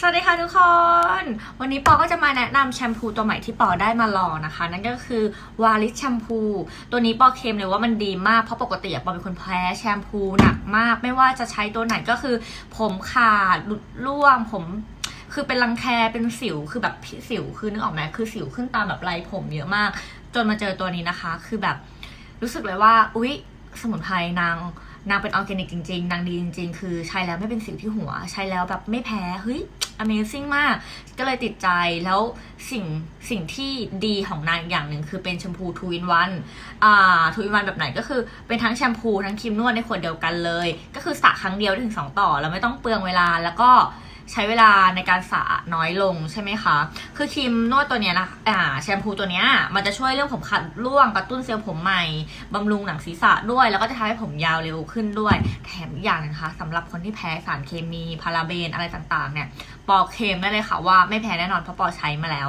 สวัสดีค่ะทุกคน วันนี้ปอก็จะมาแนะนำแชมพูตัวใหม่ที่ปอได้มาลองนะคะ นั่นก็คือวาลิสแชมพู ตัวนี้ปอเคลมเลยว่ามันดีมาก เพราะปกติอะปอเป็นคนแพ้แชมพูหนักมาก ไม่ว่าจะใช้ตัวไหนก็คือ ผมขาดหลุดร่วงผมคือเป็นรังแคเป็นสิวคือแบบสิวคือนึกออกไหมคือสิวขึ้นตามแบบไรผมเยอะมาก จนมาเจอตัวนี้นะคะ คือแบบรู้สึกเลยว่า อุ๊ย สมุนไพรนางนางเป็นออร์แกนิกจริงๆ นางดีจริง ๆ คือใช้แล้วไม่เป็นสิวที่หัว ใช้แล้วแบบไม่แพ้ เฮ้ย Amazing มาก ก็เลยติดใจแล้วสิ่งสิ่งที่ดีของนางอีกอย่างหนึ่งคือเป็นแชมพู2 in 1อ่า2 in 1แบบไหนก็คือเป็นทั้งแชมพูทั้งครีมนวดในขวดเดียวกันเลย ก็คือสระครั้งเดียวได้ถึง 2 ต่อ แล้วไม่ต้องเปลืองเวลาแล้วก็ ใช้เวลาในการสระน้อยลงใช่ไหมคะ คือครีมนวดตัวเนี้ยนะอ่าแชมพูตัวเนี้ยมันจะช่วยเรื่องผมขาดร่วงกระตุ้นเซลล์ผมใหม่บำรุงหนังศีรษะด้วย แล้วก็จะทำให้ผมยาวเร็วขึ้นด้วย แถมอีกอย่างนะคะสำหรับคนที่แพ้สารเคมีพาราเบนอะไรต่างๆ เนี่ยปอเคลมได้เลยค่ะว่าไม่แพ้แน่นอนเพราะปอใช้มาแล้ว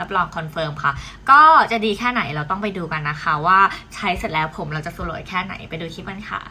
รับรองคอนเฟิร์มค่ะ ก็จะดีแค่ไหนเราต้องไปดูกันนะคะ ว่าใช้เสร็จแล้วผมเราจะสลวยแค่ไหนไปดูคลิปกันค่ะ